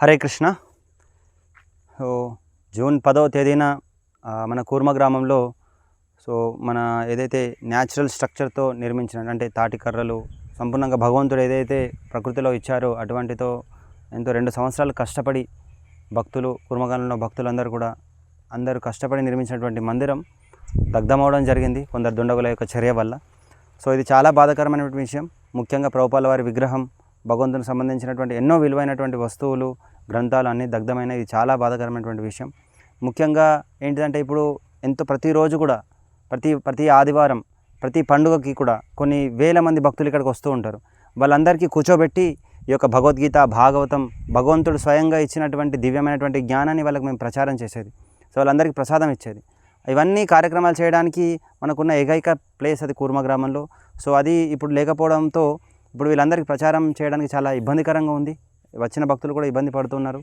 Hare Krishna. So June పదవ తేదీన మన కూర్మ గ్రామంలో సో మన ఏదైతే న్యాచురల్ స్ట్రక్చర్తో నిర్మించిన అంటే తాటికర్రలు సంపూర్ణంగా భగవంతుడు ఏదైతే ప్రకృతిలో ఇచ్చారో అటువంటితో ఎంతో రెండు సంవత్సరాలు కష్టపడి భక్తులు కుర్మగాలంలో భక్తులందరూ కూడా అందరూ కష్టపడి నిర్మించినటువంటి మందిరం దగ్ధమవడం జరిగింది కొందరు దుండగుల యొక్క చర్య వల్ల. సో ఇది చాలా బాధాకరమైనటువంటి విషయం. ముఖ్యంగా ప్రభుపాల వారి విగ్రహం భగవంతునికి సంబంధించినటువంటి ఎన్నో విలువైనటువంటి వస్తువులు గ్రంథాలు అన్నీ దగ్ధమైన ఇది చాలా బాధాకరమైనటువంటి విషయం. ముఖ్యంగా ఏంటిదంటే ఇప్పుడు ఎంతో ప్రతిరోజు కూడా ప్రతి ప్రతి ఆదివారం ప్రతి పండుగకి కూడా కొన్ని వేల మంది భక్తులు ఇక్కడికి వస్తూ ఉంటారు. వాళ్ళందరికీ కూర్చోబెట్టి ఈ యొక్క భగవద్గీత భాగవతం భగవంతుడు స్వయంగా ఇచ్చినటువంటి దివ్యమైనటువంటి జ్ఞానాన్ని వాళ్ళకి మేము ప్రచారం చేసేది. సో వాళ్ళందరికీ ప్రసాదం ఇచ్చేది. ఇవన్నీ కార్యక్రమాలు చేయడానికి మనకున్న ఏకైక ప్లేస్ అది కూర్మ గ్రామంలో. సో అది ఇప్పుడు లేకపోవడంతో ఇప్పుడు వీళ్ళందరికీ ప్రచారం చేయడానికి చాలా ఇబ్బందికరంగా ఉంది. వచ్చిన భక్తులు కూడా ఇబ్బంది పడుతున్నారు.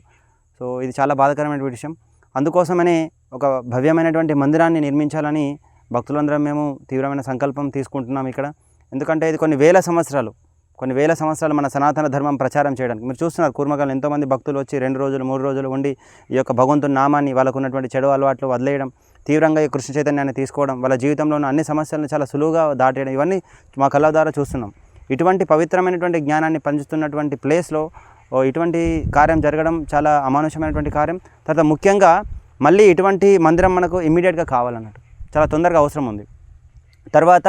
సో ఇది చాలా బాధాకరమైన విషయం. అందుకోసమనే ఒక భవ్యమైనటువంటి మందిరాన్ని నిర్మించాలని భక్తులందరం మేము తీవ్రమైన సంకల్పం తీసుకుంటున్నాం ఇక్కడ. ఎందుకంటే ఇది కొన్ని వేల సంవత్సరాలు కొన్ని వేల సంవత్సరాలు మన సనాతన ధర్మం ప్రచారం చేయడానికి. మీరు చూస్తున్నారు కూర్మకాలం ఎంతోమంది భక్తులు వచ్చి రెండు రోజులు మూడు రోజులు ఉండి ఈ యొక్క భగవంతుని నామాన్ని వాళ్ళకు ఉన్నటువంటి చెడు అలవాట్లు వదిలేయడం తీవ్రంగా ఈ కృష్ణ చైతన్యాన్ని తీసుకోవడం వాళ్ళ జీవితంలో ఉన్న అన్ని సమస్యలను చాలా సులువుగా దాటేయడం ఇవన్నీ మా కళ్ళ ద్వారా చూస్తున్నాం. ఇటువంటి పవిత్రమైనటువంటి జ్ఞానాన్ని పంచుతున్నటువంటి ప్లేస్లో ఓ ఇటువంటి కార్యం జరగడం చాలా అమానుషమైనటువంటి కార్యం. తర్వాత ముఖ్యంగా మళ్ళీ ఇటువంటి మందిరం మనకు ఇమ్మీడియట్గా కావాలన్నట్టు. చాలా తొందరగా అవసరం ఉంది. తర్వాత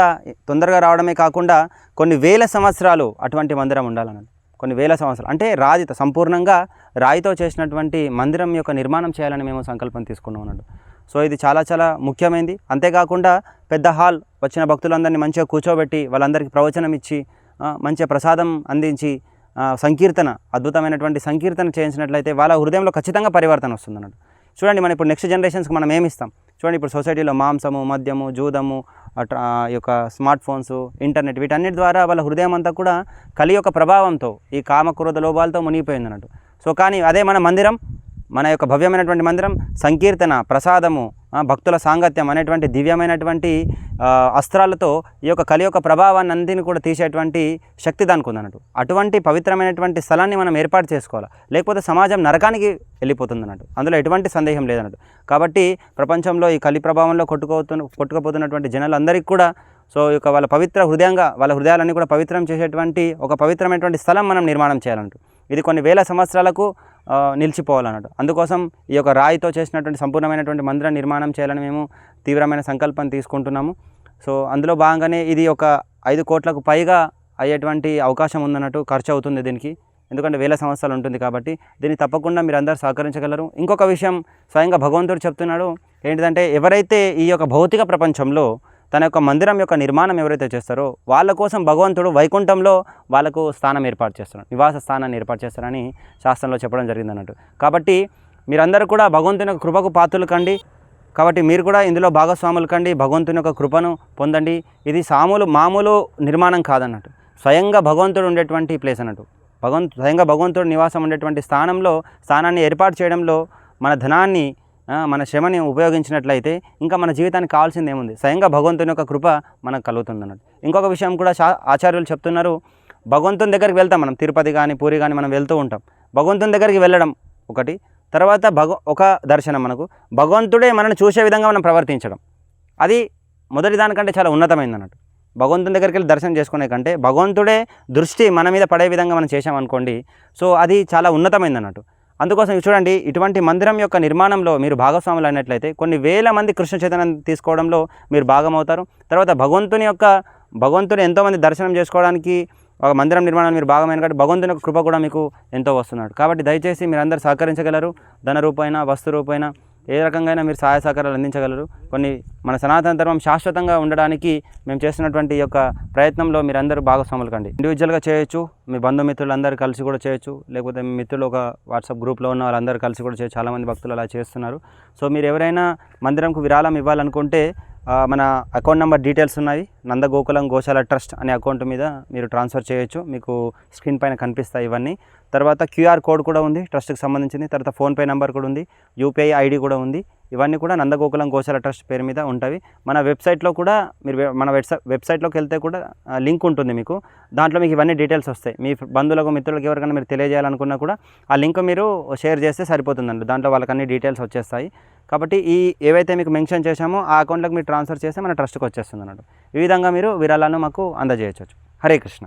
తొందరగా రావడమే కాకుండా కొన్ని వేల సంవత్సరాలు అటువంటి మందిరం ఉండాలన్నట్టు. కొన్ని వేల సంవత్సరాలు. అంటే రాయితో సంపూర్ణంగా రాయితో చేసినటువంటి మందిరం యొక్క నిర్మాణం చేయాలని మేము సంకల్పం తీసుకున్నాం అన్నట్టు. సో ఇది చాలా చాలా ముఖ్యమైనది అంతేకాకుండా పెద్ద హాల్ వచ్చిన భక్తులందరినీ మంచిగా కూర్చోబెట్టి వాళ్ళందరికీ ప్రవచనం ఇచ్చి మంచిగా ప్రసాదం అందించి సంకీర్తన అద్భుతమైనటువంటి సంకీర్తన చేయించినట్లయితే వాళ్ళ హృదయంలో ఖచ్చితంగా పరివర్తన వస్తుంది అన్నట్టు చూడండి మనం ఇప్పుడు నెక్స్ట్ జనరేషన్స్కి మనం ఏమి ఇస్తాం చూడండి ఇప్పుడు సొసైటీలో మాంసము మద్యము జూదము ఈ యొక్క స్మార్ట్ ఫోన్స్ ఇంటర్నెట్ వీటన్నిటి ద్వారా వాళ్ళ హృదయం అంతా కూడా కలి యొక్క ప్రభావంతో ఈ కామక్రోధ లోపాలతో మునిగిపోయింది అన్నట్టు సో కానీ అదే మన మందిరం మన యొక్క భవ్యమైనటువంటి మందిరం సంకీర్తన ప్రసాదము భక్తుల సాంగత్యం అనేటువంటి దివ్యమైనటువంటి అస్త్రాలతో ఈ యొక్క కలి యొక్క ప్రభావాన్ని అందిని కూడా తీసేటువంటి శక్తి దానికి ఉందన్నట్టు. అటువంటి పవిత్రమైనటువంటి స్థలాన్ని మనం ఏర్పాటు చేసుకోవాలి? లేకపోతే సమాజం నరకానికి వెళ్ళిపోతుంది అన్నట్టు అందులో ఎటువంటి సందేహం లేదన్నట్టు. కాబట్టి ప్రపంచంలో ఈ కలి ప్రభావంలో కొట్టుకోతున్న కొట్టుకుపోతున్నటువంటి జనాలందరికీ కూడా సో ఈ యొక్క వాళ్ళ పవిత్ర హృదయంగా వాళ్ళ హృదయాలన్నీ కూడా పవిత్రం చేసేటువంటి ఒక పవిత్రమైనటువంటి స్థలం మనం నిర్మాణం చేయాలంటు ఇది కొన్ని వేల సంవత్సరాలకు నిలిచిపోవాలన్నట్టు. అందుకోసం ఈ యొక్క రాయితో చేసినటువంటి సంపూర్ణమైనటువంటి మందిర నిర్మాణం చేయాలని మేము తీవ్రమైన సంకల్పం తీసుకుంటున్నాము. సో అందులో భాగంగానే ఇది ఒక ఐదు కోట్లకు పైగా అయ్యేటువంటి అవకాశం ఉందన్నట్టు ఖర్చు అవుతుంది దీనికి. ఎందుకంటే వేల సంవత్సరాలు ఉంటుంది కాబట్టి దీన్ని తప్పకుండా మీరు అందరూ సహకరించగలరు. ఇంకొక విషయం స్వయంగా భగవంతుడు చెప్తున్నాడు ఏంటిదంటే ఎవరైతే ఈ యొక్క భౌతిక ప్రపంచంలో తన యొక్క మందిరం యొక్క నిర్మాణం ఎవరైతే చేస్తారో వాళ్ళ కోసం భగవంతుడు వైకుంఠంలో వాళ్ళకు స్థానం ఏర్పాటు చేస్తారు నివాస స్థానాన్ని ఏర్పాటు చేస్తారని శాస్త్రంలో చెప్పడం జరిగింది అన్నట్టు కాబట్టి మీరందరూ కూడా భగవంతుని యొక్క కృపకు పాత్రలు కండి. కాబట్టి మీరు కూడా ఇందులో భాగస్వాములు కండి. భగవంతుని యొక్క కృపను పొందండి. ఇది సాములు మామూలు నిర్మాణం కాదన్నట్టు. స్వయంగా భగవంతుడు ఉండేటువంటి ప్లేస్ అన్నట్టు. భగవంతు స్వయంగా భగవంతుడు నివాసం ఉండేటువంటి స్థానంలో స్థానాన్ని ఏర్పాటు చేయడంలో మన ధనాన్ని మన శ్రమని ఉపయోగించినట్లయితే ఇంకా మన జీవితానికి కావాల్సింది ఏముంది? స్వయంగా భగవంతుని యొక్క కృప మనకు కలుగుతుంది అన్నట్టు ఇంకొక విషయం కూడా ఆచార్యులు చెప్తున్నారు. భగవంతుని దగ్గరికి వెళ్తాం మనం. తిరుపతి కానీ పూరి కానీ మనం వెళ్తూ ఉంటాం. భగవంతుని దగ్గరికి వెళ్ళడం ఒకటి. తర్వాత భగ ఒక దర్శనం మనకు. భగవంతుడే మనల్ని చూసే విధంగా మనం ప్రవర్తించడం. అది మొదటి దానికంటే చాలా ఉన్నతమైంది అన్నట్టు భగవంతుని దగ్గరికి వెళ్ళి దర్శనం చేసుకునే కంటే భగవంతుడే దృష్టి మన మీద పడే విధంగా మనం చేసామనుకోండి సో అది చాలా ఉన్నతమైంది అన్నట్టు అందుకోసం చూడండి ఇటువంటి మందిరం యొక్క నిర్మాణంలో మీరు భాగస్వాములు అయినట్లయితే కొన్ని వేల మంది కృష్ణ చైతన్యం తీసుకోవడంలో మీరు భాగమవుతారు. తర్వాత భగవంతుని యొక్క భగవంతుని ఎంతోమంది దర్శనం చేసుకోవడానికి ఒక మందిరం నిర్మాణం మీరు భాగమైన కాబట్టి భగవంతుని యొక్క కృప కూడా మీకు ఎంతో వస్తున్నాడు. కాబట్టి దయచేసి మీరు అందరు సహకరించగలరు. ధన రూపైన వస్తు రూపైన ఏ రకంగా మీరు సహాయ సహకారాలు అందించగలరు. కొన్ని మన సనాతన ధర్మం శాశ్వతంగా ఉండడానికి మేము చేస్తున్నటువంటి యొక్క ప్రయత్నంలో మీరు అందరూ భాగస్వాములు కండి. ఇండివిజువల్గా చేయొచ్చు మీ బంధుమిత్రులు అందరూ కలిసి కూడా చేయొచ్చు లేకపోతే మీ మిత్రులు ఒక వాట్సాప్ గ్రూప్లో ఉన్న వాళ్ళందరూ కలిసి కూడా చేయొచ్చు చాలామంది భక్తులు అలా చేస్తున్నారు. సో మీరు ఎవరైనా మందిరంకు విరాళం ఇవ్వాలనుకుంటే మన అకౌంట్ నెంబర్ డీటెయిల్స్ ఉన్నాయి. నందగోకులం గోశాల ట్రస్ట్ అనే అకౌంట్ మీద మీరు ట్రాన్స్ఫర్ చేయొచ్చు. మీకు స్క్రీన్ పైన కనిపిస్తాయి ఇవన్నీ. తర్వాత క్యూఆర్ కోడ్ కూడా ఉంది ట్రస్ట్కి సంబంధించింది. తర్వాత ఫోన్పే నెంబర్ కూడా ఉంది యూపీఐ ఐడి కూడా ఉంది. ఇవన్నీ కూడా నందగోకులం గోశాల ట్రస్ట్ పేరు మీద ఉంటాయి. మన వెబ్సైట్లో కూడా మీరు మన వెబ్సైట్ వెబ్సైట్లోకి వెళ్తే కూడా లింక్ ఉంటుంది మీకు. దాంట్లో మీకు ఇవన్నీ డీటెయిల్స్ వస్తాయి. మీ బంధువులకు మిత్రులకు ఎవరికైనా మీరు తెలియజేయాలనుకున్నా కూడా ఆ లింక్ మీరు షేర్ చేస్తే సరిపోతుందండి. దాంట్లో వాళ్ళకి అన్ని డీటెయిల్స్ వచ్చేస్తాయి. కాబట్టి ఈ ఏవైతే మీకు మెన్షన్ చేశామో ఆ అకౌంట్లోకి మీరు ట్రాన్స్ఫర్ చేస్తే మన ట్రస్ట్కి వచ్చేస్తుంది అన్నట్టు ఈ విధంగా మీరు విరాళాలను మాకు అందజేయచ్చు. హరే కృష్ణ.